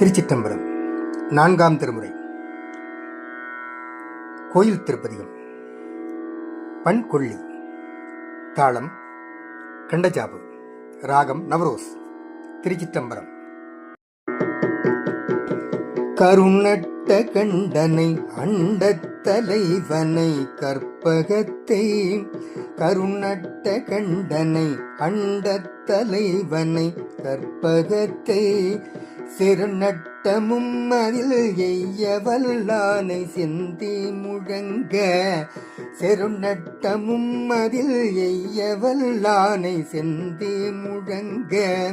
திருச்சிட்டம்பரம் நான்காம் திருமுறை. கோயில் திருப்பதிகம். பண் கொள்ளி தாளம். கண்டஜாபு. ராகம். நவரோஸ். திருச்சிட்டம்பரம் கருணட்ட கண்டனை அண்ட தலைவனை கற்பகத்தை. கருணட்ட கண்டனை அண்ட தலைவனை கற்பகத்தை. செருநட்டமும் அதில் எய்ய வல்லானை சிந்தி முழங்க. செருநட்டமும் அதில் எய்ய வல்லானை செந்தி முழங்க.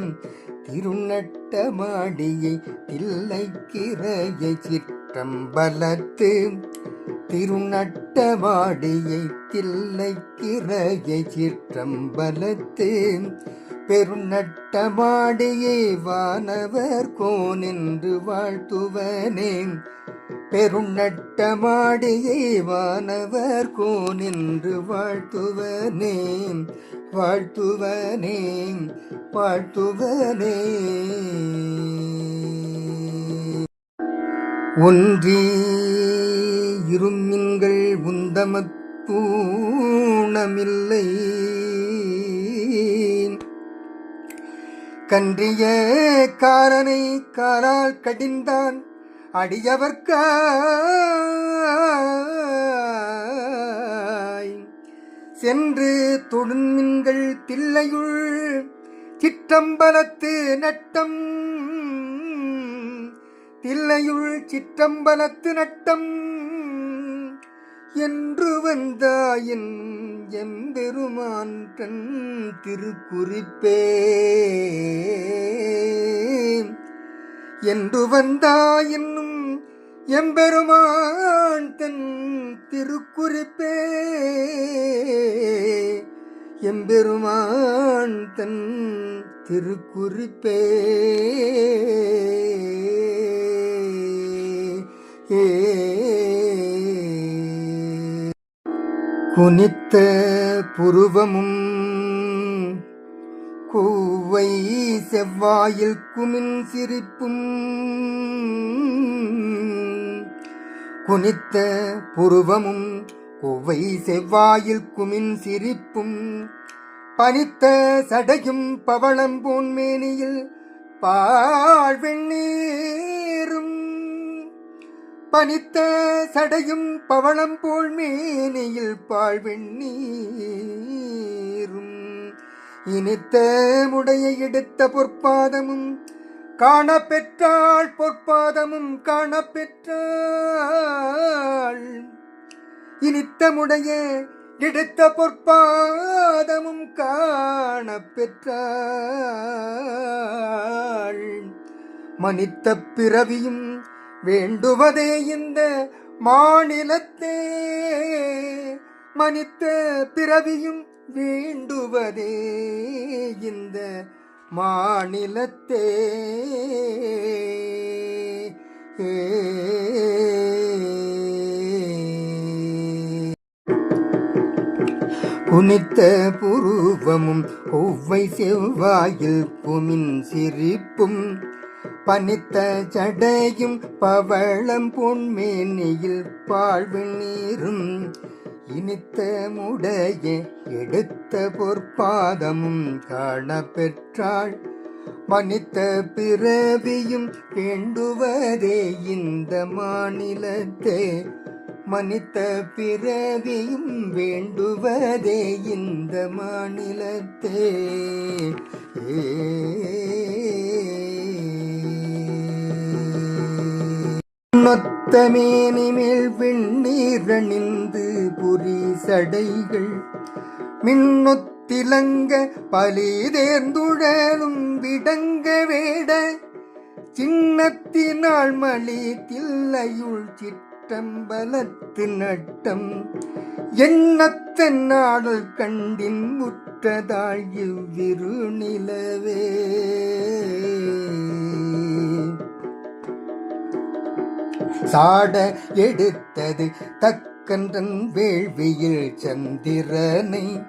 திருநட்டமாடியை தில்லைக்கிறையை சிற்றம்பலத்து. திருநட்டமாடியை தில்லைக்கிறையை சிற்றம்பலத்து. பெருநட்டமாடியே வானவர் கோனென்று வாழ்த்துவனே. பெருநட்டமாடியை வானவர் கோனென்று வாழ்த்துவனே. வாழ்த்துவனே வாழ்த்துவனே. ஒன்றி இருமின்கள் உந்தமத் பூணமில்லை. கன்றிய காரனை காலால் கடிந்தான். அடியவர்க்காய் சென்று தொடுமின்கள் தில்லையுள் சிற்றம்பலத்து நட்டம். தில்லையுள் சிற்றம்பலத்து நட்டம். என்று வந்தாயின் எம்பெருமான் தன் திருக்குறிப்பே என்று வந்தாயின்னும் எம்பெருமான் தன் திருக்குறிப்பே. எம்பெருமான் தன் திருக்குறிப்பே. ஏ குனித்த புருவமும் கூவை செவ்வாயில் குமின் சிரிப்பும் குனித்த புருவமும் கூவை செவ்வாயில் குமின் சிரிப்பும் பனித்த சடையும் பவளம் மேனியில் பாழ்வெண்ணீரும் பனித்த சடையும் பவளம் போல் மேனியில் பாழ்வெண்ணீரும். இனித்த முடைய எடுத்த பொற்பாதமும் காண பெற்றாள் பொற்பாதமும் காண பெற்றாள் இனித்த முடைய எடுத்த பொற்பாதமும் காண பெற்றாள் மனித்த பிறவியும் வேண்டுவதே இந்த மாநிலத்தே. மனித்த பிறவியும் வேண்டுவதே இந்த மாநிலத்தே. புனித்த புருவமும் ஒவ்வை செவ்வாயில் குமின் சிரிப்பும் பனித்த சடையும் பவளம் பொன்மேனியில் பாழ்வு நீரும் இனித்த முடைய எடுத்த பொற்பாதமும் காண பெற்றாள் மனித்த பிறவியும் வேண்டுவதே இந்த மாநிலத்தே. மனித்த பிறவியும் வேண்டுவதே இந்த மாநிலத்தே. ஏ சப்தமேனி மேல் வெண்ணீரணிந்து புரி சடைகள். மின்னொத்திலங்க பலிதேர்ந்துழலும் விடங்க வேட. சின்னத்தினால் மலி தில்லையுள் சிற்றம்பலத்து நட்டம். எண்ணத்தன் நாடல் கண்டின் முற்றதாள் இவ்விரு நிலவே. சாட எடுத்தது தக்கன்றன் வேள்வியில் சந்திரனை.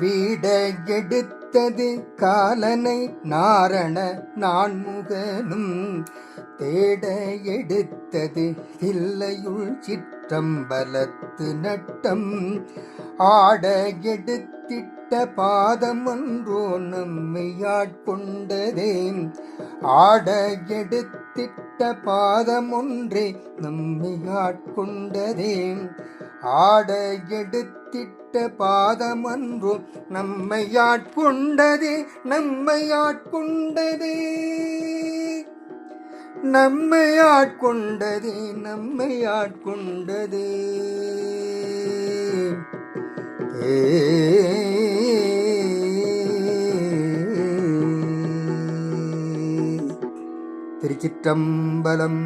வீட எடுத்தது காலனை நாரண நான்முகனும். தேட எடுத்தது தில்லையுள் சிற்றம்பலத்து நட்டம். ஆட எடுத்திட்ட பாதம் ஒன்றோ நம்மை ஆட எடுத்திட்ட பட்ட பாதமொன்றே நம்மை ஆட்கொண்டதே ஆட எடுத்திட்ட பாதமன்றும் அன்றோ நம்மை ஆட்கொண்டதே நம்மை ஆட்கொண்டதே. நம்மை ஆட்கொண்டதே நம்மை ஆட்கொண்டதே. ஏ திருச்சிற்றம்பலம்